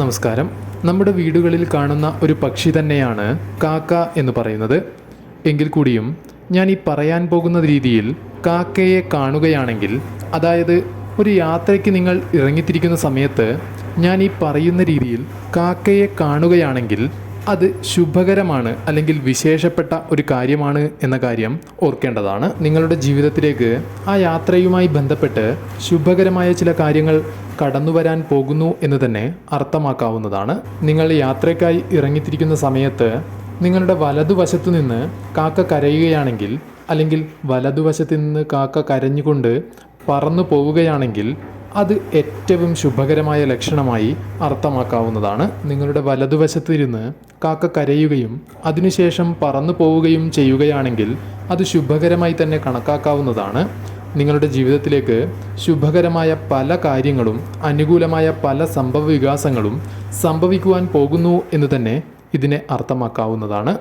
നമസ്കാരം. നമ്മുടെ വീടുകളിൽ കാണുന്ന ഒരു പക്ഷി തന്നെയാണ് കാക്ക എന്ന് പറയുന്നത്. എങ്കിൽ കൂടിയും ഞാൻ ഈ പറയാൻ പോകുന്ന രീതിയിൽ കാക്കയെ കാണുകയാണെങ്കിൽ അതായത് ഒരു യാത്രയ്ക്ക് നിങ്ങൾ ഇറങ്ങിത്തിരിക്കുന്ന സമയത്ത് ഞാൻ ഈ പറയുന്ന രീതിയിൽ കാക്കയെ കാണുകയാണെങ്കിൽ അത് ശുഭകരമാണ് അല്ലെങ്കിൽ വിശേഷപ്പെട്ട ഒരു കാര്യമാണ് എന്ന കാര്യം ഓർക്കേണ്ടതാണ്. നിങ്ങളുടെ ജീവിതത്തിലേക്ക് ആ യാത്രയുമായി ബന്ധപ്പെട്ട് ശുഭകരമായ ചില കാര്യങ്ങൾ കടന്നു വരാൻ പോകുന്നു എന്ന് തന്നെ അർത്ഥമാക്കാവുന്നതാണ്. നിങ്ങൾ യാത്രയ്ക്കായി ഇറങ്ങിത്തിരിക്കുന്ന സമയത്ത് നിങ്ങളുടെ വലതുവശത്തു നിന്ന് കാക്ക കരയുകയാണെങ്കിൽ അല്ലെങ്കിൽ വലതുവശത്ത് നിന്ന് കാക്ക കരഞ്ഞുകൊണ്ട് പറന്നു പോവുകയാണെങ്കിൽ അത് ഏറ്റവും ശുഭകരമായ ലക്ഷണമായി അർത്ഥമാക്കാവുന്നതാണ്. നിങ്ങളുടെ വലതുവശത്തിരുന്ന് കാക്ക കരയുകയും അതിനുശേഷം പറന്നു പോവുകയും ചെയ്യുകയാണെങ്കിൽ അത് ശുഭകരമായി തന്നെ കണക്കാക്കാവുന്നതാണ്. നിങ്ങളുടെ ജീവിതത്തിലേക്ക് ശുഭകരമായ പല കാര്യങ്ങളും അനുകൂലമായ പല സംഭവ വികാസങ്ങളും സംഭവിക്കുവാൻ പോകുന്നു എന്ന് തന്നെ ഇതിനെ അർത്ഥമാക്കാവുന്നതാണ്.